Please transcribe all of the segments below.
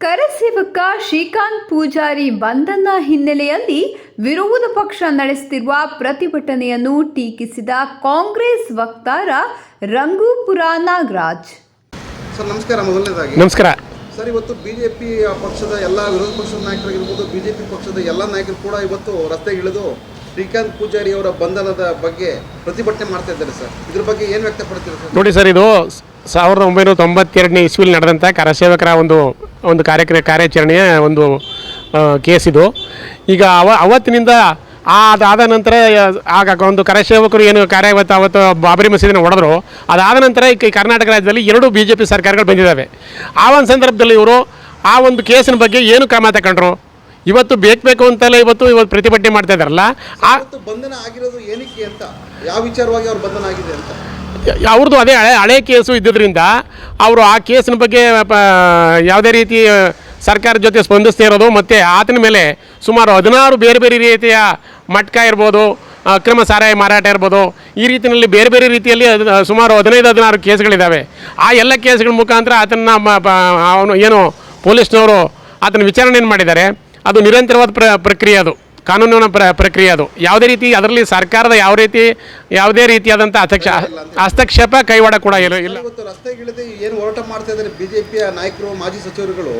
ಕರಸೇವಕ ಶ್ರೀಕಾಂತ್ ಪೂಜಾರಿ ಬಂಧನ ಹಿನ್ನೆಲೆಯಲ್ಲಿ ವಿರೋಧ ಪಕ್ಷ ನಡೆಸುತ್ತಿರುವ ಪ್ರತಿಭಟನೆಯನ್ನು ಟೀಕಿಸಿದ ಕಾಂಗ್ರೆಸ್ ವಕ್ತಾರ ರಂಗೂಪುರ ನಾಗರಾಜ್ ಸರ್ ನಮಸ್ಕಾರ ಮೊದಲನೇದಾಗಿ. ನಮಸ್ಕಾರ. ಸರ್ ಇವತ್ತು ಬಿಜೆಪಿ ಪಕ್ಷದ ಎಲ್ಲ ವಿರೋಧ ಪಕ್ಷದ ನಾಯಕರಾಗಿರ್ಬೋದು ಬಿಜೆಪಿ ಪಕ್ಷದ ಎಲ್ಲ ನಾಯಕರು ಕೂಡ ಇವತ್ತು ರಸ್ತೆ ಇಳಿದು ಶ್ರೀಕಾಂತ್ ಪೂಜಾರಿ ಅವರ ಬಂಧನದ ಬಗ್ಗೆ ಪ್ರತಿಭಟನೆ ಮಾಡ್ತಾ ಇದ್ದಾರೆ ಸರ್. ಇದ್ರ ಬಗ್ಗೆ ಏನು ವ್ಯಕ್ತಪಡ್ತೀರಾ ಸರ್? ನೋಡಿ ಸರ್ ಇದು ಸಾವಿರದ ಒಂಬೈನೂರ ತೊಂಬತ್ತೆರಡನೇ ಇಸ್ವಿಲಿ ನಡೆದಂಥ ಕರಸೇವಕರ ಒಂದು ಒಂದು ಕಾರ್ಯಕ್ರ, ಕಾರ್ಯಾಚರಣೆಯ ಒಂದು ಕೇಸ್ ಇದು ಈಗ ಅವ, ಅವತ್ತಿನಿಂದ ಅದಾದ ನಂತರ ಆಗ ಒಂದು ಕರಸೇವಕರು ಏನು ಕಾರ್ಯ ಅವತ್ತು ಅವತ್ತು ಬಾಬರಿ ಮಸೀದಿನ ಹೊಡೆದ್ರು. ಅದಾದ ನಂತರ ಈ ಕರ್ನಾಟಕ ರಾಜ್ಯದಲ್ಲಿ ಎರಡು ಬಿ ಜೆ ಪಿ ಸರ್ಕಾರಗಳು ಬಂದಿದ್ದಾವೆ. ಆ ಒಂದು ಸಂದರ್ಭದಲ್ಲಿ ಇವರು ಆ ಒಂದು ಕೇಸಿನ ಬಗ್ಗೆ ಏನು ಕ್ರಮ ತಗೊಂಡ್ರು? ಇವತ್ತು ಬೇಕು ಬೇಕು ಅಂತಲ್ಲ ಇವತ್ತು ಇವತ್ತು ಪ್ರತಿಭಟನೆ ಮಾಡ್ತಾ ಇದ್ದಾರಲ್ಲ? ಬಂಧನ ಆಗಿರೋದು ಏನಕ್ಕೆ ಅಂತ? ಯಾವ ವಿಚಾರವಾಗಿ ಅವ್ರು ಬಂಧನ ಆಗಿದೆ ಅಂತ? ಅವ್ರದ್ದು ಅದೇ ಹಳೆ ಹಳೆ ಕೇಸು ಇದ್ದಿದ್ದರಿಂದ ಅವರು ಆ ಕೇಸಿನ ಬಗ್ಗೆ ಯಾವುದೇ ರೀತಿ ಸರ್ಕಾರದ ಜೊತೆ ಸ್ಪಂದಿಸ್ತಾ ಇರೋದು, ಮತ್ತು ಆತನ ಮೇಲೆ ಸುಮಾರು ಹದಿನಾರು ಬೇರೆ ಬೇರೆ ರೀತಿಯ ಮಟ್ಕ ಇರ್ಬೋದು ಅಕ್ರಮ ಸಾರಾಯಿ ಮಾರಾಟ ಇರ್ಬೋದು, ಈ ರೀತಿಯಲ್ಲಿ ಬೇರೆ ಬೇರೆ ರೀತಿಯಲ್ಲಿ ಸುಮಾರು ಹದಿನೈದು ಹದಿನಾರು ಕೇಸ್ಗಳಿದ್ದಾವೆ. ಆ ಎಲ್ಲ ಕೇಸ್ಗಳ ಮುಖಾಂತರ ಆತನ ಅವನು ಏನು ಪೊಲೀಸ್ನವರು ಆತನ ವಿಚಾರಣೆಯನ್ನು ಮಾಡಿದ್ದಾರೆ. ಅದು ನಿರಂತರವಾದ ಪ್ರ ಪ್ರಕ್ರಿಯೆ ಅದು. ಕಾನೂನಿನ ಪ್ರ ಪ್ರಕ್ರಿಯೆ ಅದು. ಯಾವುದೇ ರೀತಿ ಅದರಲ್ಲಿ ಸರ್ಕಾರದ ಯಾವ ರೀತಿ ಯಾವುದೇ ರೀತಿಯಾದಂಥ ಹಸ್ತಕ್ಷ ಹಸ್ತಕ್ಷೇಪ ಕೈವಾಡ ಕೂಡ ಇಲ್ಲ ಇಲ್ಲ. ಇವತ್ತು ರಸ್ತೆಗೆ ಇಳಿದು ಏನು ಹೋರಾಟ ಮಾಡ್ತಾ ಇದ್ದಾರೆ ಪಿಯ ನಾಯಕರು ಮಾಜಿ ಸಚಿವರುಗಳು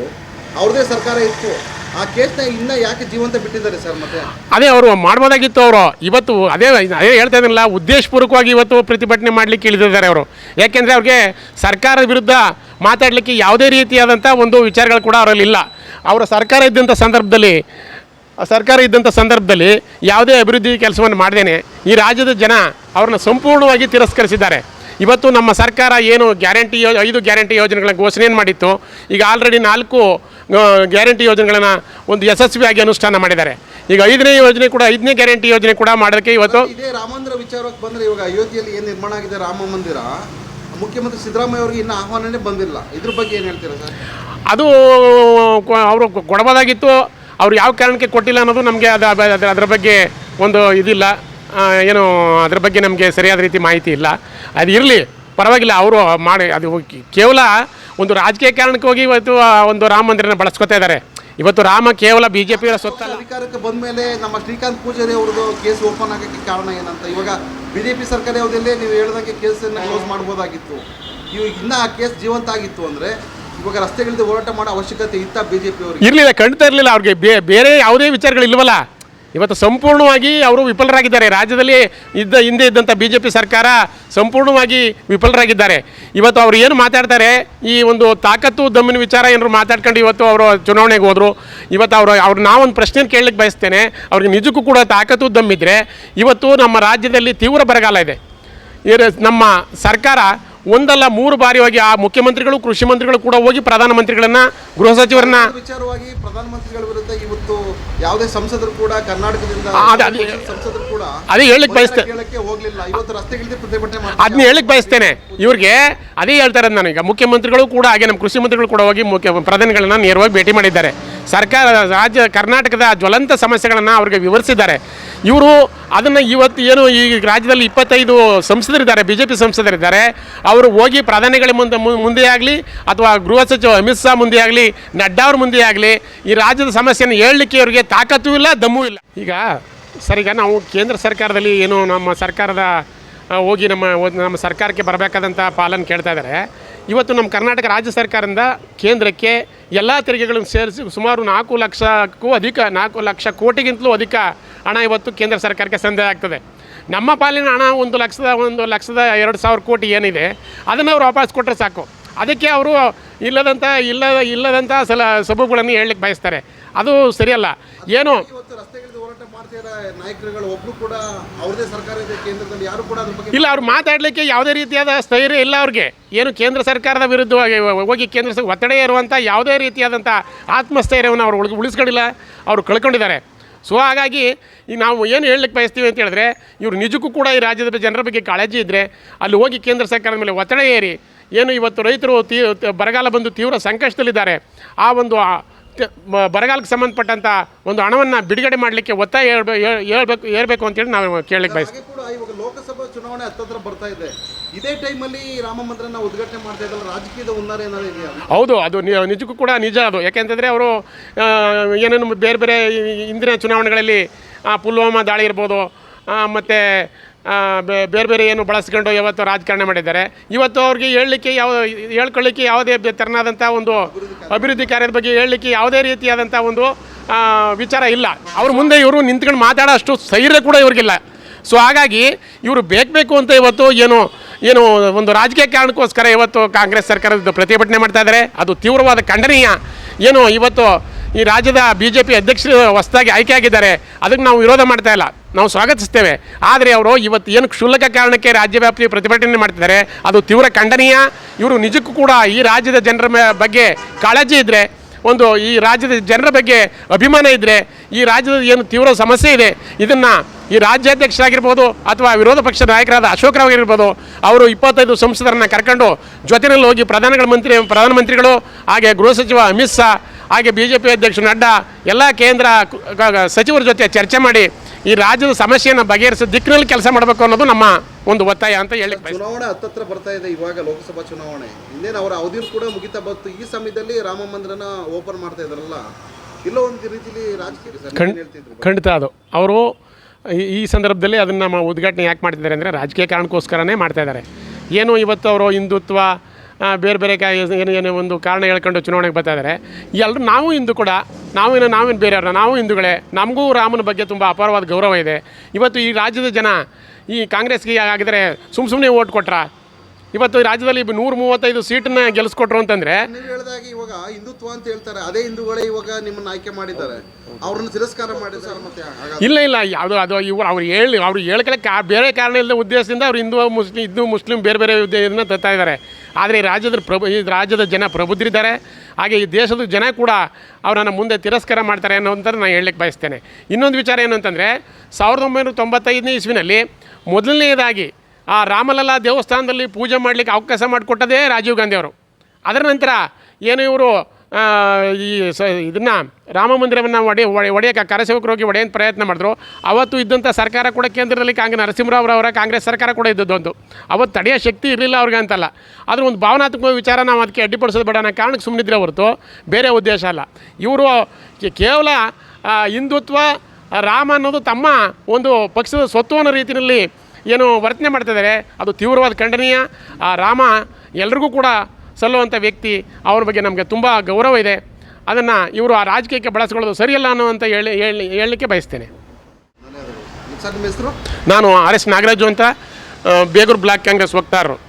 ಅವ್ರದೇ ಸರ್ಕಾರ ಇತ್ತು. ಆ ಕೇಸ್ನ ಇನ್ನ ಯಾಕೆ ಜೀವಂತ ಬಿಟ್ಟಿದ್ದಾರೆ ಸರ್ ಮತ್ತೆ? ಅದೇ ಅವರು ಮಾಡ್ಬೋದಾಗಿತ್ತು ಅವರು. ಇವತ್ತು ಅದೇ ಅದೇ ಹೇಳ್ತಾ ಇದ್ದೀನಲ್ಲ ಉದ್ದೇಶಪೂರ್ವಕವಾಗಿ ಇವತ್ತು ಪ್ರತಿಭಟನೆ ಮಾಡಲಿಕ್ಕೆ ಇಳಿದಿದ್ದಾರೆ ಅವರು. ಯಾಕೆಂದರೆ ಅವ್ರಿಗೆ ಸರ್ಕಾರದ ವಿರುದ್ಧ ಮಾತಾಡಲಿಕ್ಕೆ ಯಾವುದೇ ರೀತಿಯಾದಂಥ ಒಂದು ವಿಚಾರಗಳು ಕೂಡ ಅವರಲ್ಲಿ ಇಲ್ಲ. ಅವರ ಸರ್ಕಾರ ಇದ್ದಂಥ ಸಂದರ್ಭದಲ್ಲಿ ಸರ್ಕಾರ ಇದ್ದಂಥ ಸಂದರ್ಭದಲ್ಲಿ ಯಾವುದೇ ಅಭಿವೃದ್ಧಿ ಕೆಲಸವನ್ನು ಮಾಡ್ದೇನೆ ಈ ರಾಜ್ಯದ ಜನ ಅವ್ರನ್ನ ಸಂಪೂರ್ಣವಾಗಿ ತಿರಸ್ಕರಿಸಿದ್ದಾರೆ. ಇವತ್ತು ನಮ್ಮ ಸರ್ಕಾರ ಏನು ಗ್ಯಾರಂಟಿ ಯೋ ಐದು ಗ್ಯಾರಂಟಿ ಯೋಜನೆಗಳ ಘೋಷಣೆಯನ್ನು ಮಾಡಿತ್ತು ಈಗ ಆಲ್ರೆಡಿ ನಾಲ್ಕು ಗ್ಯಾರಂಟಿ ಯೋಜನೆಗಳನ್ನು ಒಂದು ಯಶಸ್ವಿಯಾಗಿ ಅನುಷ್ಠಾನ ಮಾಡಿದ್ದಾರೆ. ಈಗ ಐದನೇ ಯೋಜನೆ ಕೂಡ ಐದನೇ ಗ್ಯಾರಂಟಿ ಯೋಜನೆ ಕೂಡ ಮಾಡೋಕ್ಕೆ ಇವತ್ತು ಇದೇ ರಾಮಂದಿರ ವಿಚಾರಕ್ಕೆ ಬಂದರೆ ಇವಾಗ ಅಯೋಧ್ಯೆಯಲ್ಲಿ ಏನು ನಿರ್ಮಾಣ ಆಗಿದೆ ರಾಮ ಮಂದಿರ ಮುಖ್ಯಮಂತ್ರಿ ಸಿದ್ದರಾಮಯ್ಯ ಅವರಿಗೆ ಇನ್ನೂ ಆಹ್ವಾನನೇ ಬಂದಿಲ್ಲ. ಇದ್ರ ಬಗ್ಗೆ ಏನು ಹೇಳ್ತೀರಾ ಸರ್? ಅದು ಅವರು ಕೊಡಬೋದಾಗಿತ್ತು ಅವ್ರು ಯಾವ ಕಾರಣಕ್ಕೆ ಕೊಟ್ಟಿಲ್ಲ ಅನ್ನೋದು ನಮಗೆ ಅದು ಅದರ ಬಗ್ಗೆ ಒಂದು ಇದಿಲ್ಲ. ಏನು ಅದರ ಬಗ್ಗೆ ನಮಗೆ ಸರಿಯಾದ ರೀತಿ ಮಾಹಿತಿ ಇಲ್ಲ. ಅದು ಇರಲಿ ಪರವಾಗಿಲ್ಲ ಅವರು ಮಾಡಿ ಅದು ಕೇವಲ ಒಂದು ರಾಜಕೀಯ ಕಾರಣಕ್ಕೆ ಹೋಗಿ ಇವತ್ತು ಒಂದು ರಾಮ ಮಂದಿರನ ಬಳಸ್ಕೊತಾ ಇದ್ದಾರೆ. ಇವತ್ತು ರಾಮ ಕೇವಲ ಬಿ ಜೆ ಪಿಯ ಸೊತ್ತಲ್ಲ ಅಧಿಕಾರಕ್ಕೆ ಬಂದ ಮೇಲೆ ನಮ್ಮ ಶ್ರೀಕಾಂತ್ ಪೂಜಾರಿ ಅವ್ರದ್ದು ಕೇಸ್ ಓಪನ್ ಆಗೋಕ್ಕೆ ಕಾರಣ ಏನಂತ? ಇವಾಗ ಬಿಜೆಪಿ ಸರ್ಕಾರ ಯಾವುದಲ್ಲೇ ನೀವು ಹೇಳ್ದಂಗೆ ಕೇಸನ್ನು ಕ್ಲೋಸ್ ಮಾಡ್ಬೋದಾಗಿತ್ತು. ಇವಾಗ ಇನ್ನೂ ಆ ಕೇಸ್ ಜೀವಂತ ಆಗಿತ್ತು ಅಂದ್ರೆ ಇವಾಗ ರಸ್ತೆಗಳಿಂದ ಹೋರಾಟ ಮಾಡೋ ಅವಶ್ಯಕತೆ ಇತ್ತ ಬಿಜೆಪಿ ಅವರಿಗೆ ಇರಲಿಲ್ಲ ಖಂಡಿತ ಇರಲಿಲ್ಲ, ಅವ್ರಿಗೆ ಬೇರೆ ಯಾವುದೇ ವಿಚಾರಗಳು ಇಲ್ವಲ್ಲ ಇವತ್ತು ಸಂಪೂರ್ಣವಾಗಿ ಅವರು ವಿಫಲರಾಗಿದ್ದಾರೆ. ರಾಜ್ಯದಲ್ಲಿ ಇದ್ದ, ಹಿಂದೆ ಇದ್ದಂಥ ಬಿ ಜೆ ಪಿ ಸರ್ಕಾರ ಸಂಪೂರ್ಣವಾಗಿ ವಿಫಲರಾಗಿದ್ದಾರೆ. ಇವತ್ತು ಅವರು ಏನು ಮಾತಾಡ್ತಾರೆ? ಈ ಒಂದು ತಾಕತ್ತು, ದಮ್ಮಿನ ವಿಚಾರ ಏನಾದ್ರು ಮಾತಾಡ್ಕೊಂಡು ಇವತ್ತು ಅವರು ಚುನಾವಣೆಗೆ ಹೋದರು. ಇವತ್ತು ಅವರು, ಅವ್ರು ನಾವೊಂದು ಪ್ರಶ್ನೆ ಕೇಳಲಿಕ್ಕೆ ಬಯಸ್ತೇನೆ. ಅವ್ರಿಗೆ ನಿಜಕ್ಕೂ ಕೂಡ ತಾಕತ್ತು, ದಮ್ಮಿದ್ರೆ ಇವತ್ತು ನಮ್ಮ ರಾಜ್ಯದಲ್ಲಿ ತೀವ್ರ ಬರಗಾಲ ಇದೆ. ನಮ್ಮ ಸರ್ಕಾರ ಒಂದಲ್ಲ ಮೂರು ಬಾರಿ ಹೋಗಿ ಆ ಮುಖ್ಯಮಂತ್ರಿಗಳು, ಕೃಷಿ ಮಂತ್ರಿಗಳು ಕೂಡ ಹೋಗಿ ಪ್ರಧಾನಮಂತ್ರಿಗಳನ್ನ, ಗೃಹ ಸಚಿವರನ್ನ ವಿಚಾರವಾಗಿ ಪ್ರಧಾನಮಂತ್ರಿಗಳ ವಿರುದ್ಧ ಯಾವುದೇ ಸಂಸದರು ಕೂಡ ಕರ್ನಾಟಕದಿಂದ ಸಂಸದರು ಕೂಡ ಅದೇ ಹೇಳಕ್ ಬಯಸ್ತೇನೆ ಹೋಗ್ಲಿಲ್ಲ. ಇವತ್ತು ರಸ್ತೆಗಳಿಂದ ಪ್ರತಿಭಟನೆ ಮಾಡ್ತಾರೆ ಅದನ್ನ ಹೇಳಕ್ ಬಯಸ್ತೇನೆ. ಇವ್ರಿಗೆ ಅದೇ ಹೇಳ್ತಾರೆ ಇರೋದು ನಾನು ಈಗ ಮುಖ್ಯಮಂತ್ರಿಗಳು ಕೂಡ ಹಾಗೆ ನಮ್ಮ ಕೃಷಿ ಮಂತ್ರಿಗಳು ಕೂಡ ಹೋಗಿ ಮುಖ್ಯ ಪ್ರಧಾನಿಗಳನ್ನ ನೇರವಾಗಿ ಭೇಟಿ ಮಾಡಿದ್ದಾರೆ. ಸರ್ಕಾರ ರಾಜ್ಯ ಕರ್ನಾಟಕದ ಜ್ವಲಂತ ಸಮಸ್ಯೆಗಳನ್ನು ಅವ್ರಿಗೆ ವಿವರಿಸಿದ್ದಾರೆ. ಇವರು ಅದನ್ನು ಇವತ್ತು ಏನು ಈ ರಾಜ್ಯದಲ್ಲಿ ಇಪ್ಪತ್ತೈದು ಸಂಸದರಿದ್ದಾರೆ ಬಿ ಜೆ ಪಿ ಸಂಸದರಿದ್ದಾರೆ. ಅವರು ಹೋಗಿ ಪ್ರಧಾನಿಗಳ ಮುಂದೆ ಮುಂದೆ ಆಗಲಿ ಅಥವಾ ಗೃಹ ಸಚಿವ ಅಮಿತ್ ಶಾ ಮುಂದೆ ಆಗಲಿ ನಡ್ಡಾ ಅವ್ರ ಮುಂದೆ ಆಗಲಿ ಈ ರಾಜ್ಯದ ಸಮಸ್ಯೆಯನ್ನು ಹೇಳಲಿಕ್ಕೆ ಅವರಿಗೆ ತಾಕತ್ತೂ ಇಲ್ಲ, ದಮ್ಮೂ ಇಲ್ಲ. ಈಗ ಸರ್ ನಾವು ಕೇಂದ್ರ ಸರ್ಕಾರದಲ್ಲಿ ಏನು ನಮ್ಮ ಸರ್ಕಾರದ ಹೋಗಿ ನಮ್ಮ ನಮ್ಮ ಸರ್ಕಾರಕ್ಕೆ ಬರಬೇಕಾದಂಥ ಪಾಲನ್ನು ಕೇಳ್ತಾ ಇದ್ದಾರೆ. ಇವತ್ತು ನಮ್ಮ ಕರ್ನಾಟಕ ರಾಜ್ಯ ಸರ್ಕಾರದಿಂದ ಕೇಂದ್ರಕ್ಕೆ ಎಲ್ಲ ತೆರಿಗೆಗಳನ್ನು ಸೇರಿಸಿ ಸುಮಾರು ನಾಲ್ಕು ಲಕ್ಷಕ್ಕೂ ಅಧಿಕ, ನಾಲ್ಕು ಲಕ್ಷ ಕೋಟಿಗಿಂತಲೂ ಅಧಿಕ ಹಣ ಇವತ್ತು ಕೇಂದ್ರ ಸರ್ಕಾರಕ್ಕೆ ಸಂದಾಯ ಆಗ್ತದೆ. ನಮ್ಮ ಪಾಲಿನ ಹಣ ಒಂದು ಲಕ್ಷದ ಒಂದು ಲಕ್ಷದ ಎರಡು ಸಾವಿರ ಕೋಟಿ ಏನಿದೆ, ಅದನ್ನು ಅವ್ರು ವಾಪಸ್ ಕೊಟ್ಟರೆ ಸಾಕು. ಅದಕ್ಕೆ ಅವರು ಇಲ್ಲದಂಥ ಇಲ್ಲದ ಇಲ್ಲದಂಥ ಸಲ ಸಬೂಬುಗಳನ್ನು ಹೇಳಲಿಕ್ಕೆ ಬಯಸ್ತಾರೆ. ಅದು ಸರಿಯಲ್ಲ. ಏನು? ಇಲ್ಲ ಅವ್ರು ಮಾತಾಡಲಿಕ್ಕೆ ಯಾವುದೇ ರೀತಿಯಾದ ಸ್ಥೈರ್ಯ ಇಲ್ಲ ಅವ್ರಿಗೆ. ಏನು ಕೇಂದ್ರ ಸರ್ಕಾರದ ವಿರುದ್ಧವಾಗಿ ಹೋಗಿ ಕೇಂದ್ರ ಒತ್ತಡ ಇರುವಂಥ ಯಾವುದೇ ರೀತಿಯಾದಂಥ ಆತ್ಮಸ್ಥೈರ್ಯವನ್ನು ಅವರು ಉಳಿದು ಉಳಿಸ್ಕೊಂಡಿಲ್ಲ. ಅವರು ಕಳ್ಕೊಂಡಿದ್ದಾರೆ. ಸೊ ಹಾಗಾಗಿ ಈ ನಾವು ಏನು ಹೇಳಲಿಕ್ಕೆ ಬಯಸ್ತೀವಿ ಅಂತ ಹೇಳಿದ್ರೆ ಇವರು ನಿಜಕ್ಕೂ ಕೂಡ ಈ ರಾಜ್ಯದ ಜನರ ಬಗ್ಗೆ ಕಾಳಜಿ ಇದ್ದರೆ ಅಲ್ಲಿ ಹೋಗಿ ಕೇಂದ್ರ ಸರ್ಕಾರದ ಮೇಲೆ ಒತ್ತಡ ಏರಿ ಏನು ಇವತ್ತು ರೈತರು ತೀ ಬರಗಾಲ ಬಂದು ತೀವ್ರ ಸಂಕಷ್ಟದಲ್ಲಿದ್ದಾರೆ. ಆ ಒಂದು ಬರಗಾಲಕ್ಕೆ ಸಂಬಂಧಪಟ್ಟಂಥ ಒಂದು ಹಣವನ್ನು ಬಿಡುಗಡೆ ಮಾಡಲಿಕ್ಕೆ ಒತ್ತಾಯ ಹೇಳ್ಬೇಕು ಹೇಳ್ಬೇಕು ಅಂತೇಳಿ ನಾವು ಕೇಳಲಿಕ್ಕೆ ಬಯಸ್ತೀವಿ ಇವಾಗ ಲೋಕಸಭಾ ಚುನಾವಣೆ ಹತ್ತಿರ ಬರ್ತಾ ಇದೆ. ಇದೇ ಟೈಮಲ್ಲಿ ರಾಮ ಮಂದಿರನ ಉದ್ಘಾಟನೆ ಮಾಡ್ತಾ ಇದ್ದಾರೆ. ರಾಜಕೀಯದ ಉನ್ನಾರ ಏನಾದರೂ ಇದೆಯಾ? ಹೌದು ಅದು ನಿಜಕ್ಕೂ ಕೂಡ ನಿಜ ಅದು. ಯಾಕೆಂತಂದರೆ ಅವರು ಏನೇನು ಬೇರೆ ಬೇರೆ ಇಂದಿನ ಚುನಾವಣೆಗಳಲ್ಲಿ ಪುಲ್ವಾಮಾ ದಾಳಿ ಇರ್ಬೋದು ಮತ್ತು ಬೇರೆ ಬೇರೆ ಏನು ಬಳಸ್ಕೊಂಡು ಯಾವತ್ತು ರಾಜಕಾರಣ ಮಾಡಿದ್ದಾರೆ. ಇವತ್ತು ಅವ್ರಿಗೆ ಹೇಳಲಿಕ್ಕೆ ಯಾವ, ಹೇಳ್ಕೊಳ್ಳಿಕ್ಕೆ ಯಾವುದೇ ತೆರನಾದಂಥ ಒಂದು ಅಭಿವೃದ್ಧಿ ಕಾರ್ಯದ ಬಗ್ಗೆ ಹೇಳಲಿಕ್ಕೆ ಯಾವುದೇ ರೀತಿಯಾದಂಥ ಒಂದು ವಿಚಾರ ಇಲ್ಲ. ಅವ್ರ ಮುಂದೆ ಇವರು ನಿಂತ್ಕೊಂಡು ಮಾತಾಡೋ ಅಷ್ಟು ಸೈರ್ಯ ಕೂಡ ಇವ್ರಿಗಿಲ್ಲ. ಸೊ ಹಾಗಾಗಿ ಇವರು ಬೇಕು ಬೇಕು ಅಂತ ಇವತ್ತು ಏನು ಏನು ಒಂದು ರಾಜಕೀಯ ಕಾರಣಕ್ಕೋಸ್ಕರ ಇವತ್ತು ಕಾಂಗ್ರೆಸ್ ಸರ್ಕಾರದ ಪ್ರತಿಭಟನೆ ಮಾಡ್ತಾ ಇದ್ದಾರೆ ಅದು ತೀವ್ರವಾದ ಖಂಡನೀಯ. ಏನು ಇವತ್ತು ಈ ರಾಜ್ಯದ ಬಿ ಜೆ ಪಿ ಅಧ್ಯಕ್ಷರು ಹೊಸದಾಗಿ ಆಯ್ಕೆ ಆಗಿದ್ದಾರೆ. ಅದಕ್ಕೆ ನಾವು ವಿರೋಧ ಮಾಡ್ತಾ ಇಲ್ಲ. ನಾವು ಸ್ವಾಗತಿಸ್ತೇವೆ. ಆದರೆ ಅವರು ಇವತ್ತು ಏನು ಕ್ಷುಲ್ಲಕ ಕಾರಣಕ್ಕೆ ರಾಜ್ಯವ್ಯಾಪಿ ಪ್ರತಿಭಟನೆ ಮಾಡ್ತಿದ್ದಾರೆ, ಅದು ತೀವ್ರ ಖಂಡನೀಯ. ಇವರು ನಿಜಕ್ಕೂ ಕೂಡ ಈ ರಾಜ್ಯದ ಜನರ ಬಗ್ಗೆ ಕಾಳಜಿ ಇದ್ದರೆ ಒಂದು ಈ ರಾಜ್ಯದ ಜನರ ಬಗ್ಗೆ ಅಭಿಮಾನ ಇದ್ದರೆ ಈ ರಾಜ್ಯದ ಏನು ತೀವ್ರ ಸಮಸ್ಯೆ ಇದೆ, ಇದನ್ನು ಈ ರಾಜ್ಯಾಧ್ಯಕ್ಷರಾಗಿರ್ಬೋದು ಅಥವಾ ವಿರೋಧ ಪಕ್ಷದ ನಾಯಕರಾದ ಅಶೋಕ ರಾವ್ ಆಗಿರ್ಬೋದು, ಅವರು ಇಪ್ಪತ್ತೈದು ಸಂಸದರನ್ನ ಕರ್ಕೊಂಡು ಜೊತೆಯಲ್ಲಿ ಹೋಗಿ ಪ್ರಧಾನಗಳ ಮಂತ್ರಿ, ಪ್ರಧಾನಮಂತ್ರಿಗಳು, ಹಾಗೆ ಗೃಹ ಸಚಿವ ಅಮಿತ್ ಶಾ, ಹಾಗೆ ಬಿ ಜೆ ಪಿ ಅಧ್ಯಕ್ಷ ನಡ್ಡಾ, ಎಲ್ಲ ಕೇಂದ್ರ ಸಚಿವರ ಜೊತೆ ಚರ್ಚೆ ಮಾಡಿ ಈ ರಾಜ್ಯದ ಸಮಸ್ಯೆಯನ್ನು ಬಗೆಹರಿಸೋ ದಿಕ್ಕಿನಲ್ಲಿ ಕೆಲಸ ಮಾಡಬೇಕು ಅನ್ನೋದು ನಮ್ಮ ಒಂದು ಒತ್ತಾಯ ಅಂತ ಹೇಳಿ ಚುನಾವಣೆ ಹತ್ತತ್ರ ಬರ್ತಾ ಇದೆ ಇವಾಗ ಲೋಕಸಭಾ ಚುನಾವಣೆ. ಇನ್ನೇನು ಅವರ ಅವಧಿ ಕೂಡ ಮುಗಿತಾ ಬಂತು. ಈ ಸಮಯದಲ್ಲಿ ರಾಮ ಮಂದಿರನ ಓಪನ್ ಮಾಡ್ತಾ ಇದ್ರಲ್ಲ ಇಲ್ಲೋ ಒಂದು ರೀತಿಲಿ ರಾಜಕೀಯ ಖಂಡಿತ ಅದು. ಅವರು ಈ- ಸಂದರ್ಭದಲ್ಲಿ ಅದನ್ನು ನಮ್ಮ ಉದ್ಘಾಟನೆ ಯಾಕೆ ಮಾಡ್ತಿದ್ದಾರೆ ಅಂದರೆ ರಾಜಕೀಯ ಕಾರಣಕ್ಕೋಸ್ಕರನೇ ಮಾಡ್ತಾ ಇದ್ದಾರೆ. ಏನು ಇವತ್ತು ಅವರು ಹಿಂದುತ್ವ ಬೇರೆ ಬೇರೆ ಏನೇನು ಏನು ಏನು ಒಂದು ಕಾರಣ ಹೇಳ್ಕೊಂಡು ಚುನಾವಣೆಗೆ ಬರ್ತಾ ಇದ್ದಾರೆ. ಎಲ್ಲರೂ ನಾವು ಹಿಂದೂ ಕೂಡ ನಾವೇನು ನಾವೇನು ಬೇರೆಯವ್ರನ್ನ, ನಾವು ಹಿಂದೂಗಳೇ, ನಮಗೂ ರಾಮನ ಬಗ್ಗೆ ತುಂಬ ಅಪಾರವಾದ ಗೌರವ ಇದೆ. ಇವತ್ತು ಈ ರಾಜ್ಯದ ಜನ, ಈ ಕಾಂಗ್ರೆಸ್ಗೆ ಆಗಿದ್ರೆ ಸುಮ್ಮ ಸುಮ್ಮನೆ ಓಟ್ ಕೊಟ್ರ? ಇವತ್ತು ರಾಜ್ಯದಲ್ಲಿ ನೂರ ಮೂವತ್ತೈದು ಸೀಟನ್ನ ಗೆಲ್ಲಿಸ್ಕೊಟ್ರು ಅಂತಂದರೆ ನೀವು ಹೇಳಿದಾಗ ಇವಾಗ ಹಿಂದುತ್ವ ಅಂತ ಹೇಳ್ತಾರೆ. ಅದೇ ಹಿಂದೂಗಳೇ ಇವಾಗ ನಿಮ್ಮನ್ನ ಆಯ್ಕೆ ಮಾಡಿದ್ದಾರೆ. ಅವ್ರನ್ನ ತಿರಸ್ಕಾರ ಮಾಡಿದ್ದಾರೆ. ಮತ್ತೆ ಹಾಗಾದ್ರೆ? ಇಲ್ಲ ಇಲ್ಲ. ಯಾವುದು ಅದು ಇವ್ರು ಅವ್ರು ಹೇಳಿ ಅವ್ರು ಹೇಳಕ್ಕೆ ಕಾ ಬೇರೆ ಕಾರಣ ಇಲ್ಲದ ಉದ್ದೇಶದಿಂದ ಅವ್ರು ಹಿಂದೂ ಮುಸ್ಲಿಂ ಹಿಂದೂ ಮುಸ್ಲಿಂ ಬೇರೆ ಬೇರೆ ಇದನ್ನ ತತ್ತಾ ಇದ್ದಾರೆ. ಆದರೆ ಈ ರಾಜ್ಯದ ಪ್ರಭು ಈ ರಾಜ್ಯದ ಜನ ಪ್ರಬುದ್ಧರಿದ್ದಾರೆ. ಹಾಗೆ ಈ ದೇಶದ ಜನ ಕೂಡ ಅವರನ್ನು ಮುಂದೆ ತಿರಸ್ಕಾರ ಮಾಡ್ತಾರೆ ಅಂತ ನಾನು ಹೇಳಲಿಕ್ಕೆ ಬಯಸ್ತೇನೆ. ಇನ್ನೊಂದು ವಿಚಾರ ಏನು ಅಂತಂದರೆ ಸಾವಿರದ ಒಂಬೈನೂರ ತೊಂಬತ್ತೈದನೇ ಇಸ್ವಿನಲ್ಲಿ ಮೊದಲನೆಯದಾಗಿ ಆ ರಾಮಲಲ್ಲಾ ದೇವಸ್ಥಾನದಲ್ಲಿ ಪೂಜೆ ಮಾಡಲಿಕ್ಕೆ ಅವಕಾಶ ಮಾಡಿಕೊಟ್ಟದೇ ರಾಜೀವ್ ಗಾಂಧಿ ಅವರು ಅದರ ನಂತರ ಏನು ಇವರು ಈ ಸ, ಇದನ್ನು ರಾಮ ಮಂದಿರವನ್ನು ಒಡೆ, ಒಡೆ- ಒಡೆಯಕ್ಕೆ ಕರಸೇವಕರು ಹೋಗಿ ಒಡೆಯೋಂಥ ಪ್ರಯತ್ನ ಮಾಡಿದ್ರು. ಅವತ್ತು ಇದ್ದಂಥ ಸರ್ಕಾರ ಕೂಡ ಕೇಂದ್ರದಲ್ಲಿ ಕಾಂಗ್ರೆಸ್ ನರಸಿಂಹರಾವ್ರವರ ಕಾಂಗ್ರೆಸ್ ಸರ್ಕಾರ ಕೂಡ ಇದ್ದದ್ದು ಒಂದು. ಅವತ್ತು ತಡೆಯೋ ಶಕ್ತಿ ಇರಲಿಲ್ಲ ಅವ್ರಿಗೆ ಅಂತಲ್ಲ. ಆದರೂ ಒಂದು ಭಾವನಾತ್ಮಕ ವಿಚಾರ ನಾವು ಅದಕ್ಕೆ ಅಡ್ಡಿಪಡಿಸೋದು ಬೇಡ ಅನ್ನೋ ಕಾರಣಕ್ಕೆ ಸುಮ್ಮನಿದ್ರೆ ಹೊರತು ಬೇರೆ ಉದ್ದೇಶ ಅಲ್ಲ. ಇವರು ಕೇವಲ ಹಿಂದುತ್ವ, ರಾಮ ಅನ್ನೋದು ತಮ್ಮ ಒಂದು ಪಕ್ಷದ ಸ್ವತ್ತು ರೀತಿಯಲ್ಲಿ ಏನು ವರ್ತನೆ ಮಾಡ್ತಿದ್ದಾರೆ ಅದು ತೀವ್ರವಾದ ಖಂಡನೀಯ. ಆ ರಾಮ ಎಲ್ರಿಗೂ ಕೂಡ ಸಲ್ಲುವಂಥ ವ್ಯಕ್ತಿ. ಅವ್ರ ಬಗ್ಗೆ ನಮಗೆ ತುಂಬ ಗೌರವ ಇದೆ. ಅದನ್ನು ಇವರು ಆ ರಾಜಕೀಯಕ್ಕೆ ಬಳಸ್ಕೊಳ್ಳೋದು ಸರಿಯಲ್ಲ ಅನ್ನುವಂಥ ಹೇಳಿ ಹೇಳಿ ಹೇಳಲಿಕ್ಕೆ ಬಯಸ್ತೇನೆ. ನಾನು ಆರ್ ಎಸ್ ನಾಗರಾಜು ಅಂತ ಬೇಗೂರು ಬ್ಲಾಕ್ ಕಾಂಗ್ರೆಸ್ ವಕ್ತಾರರು.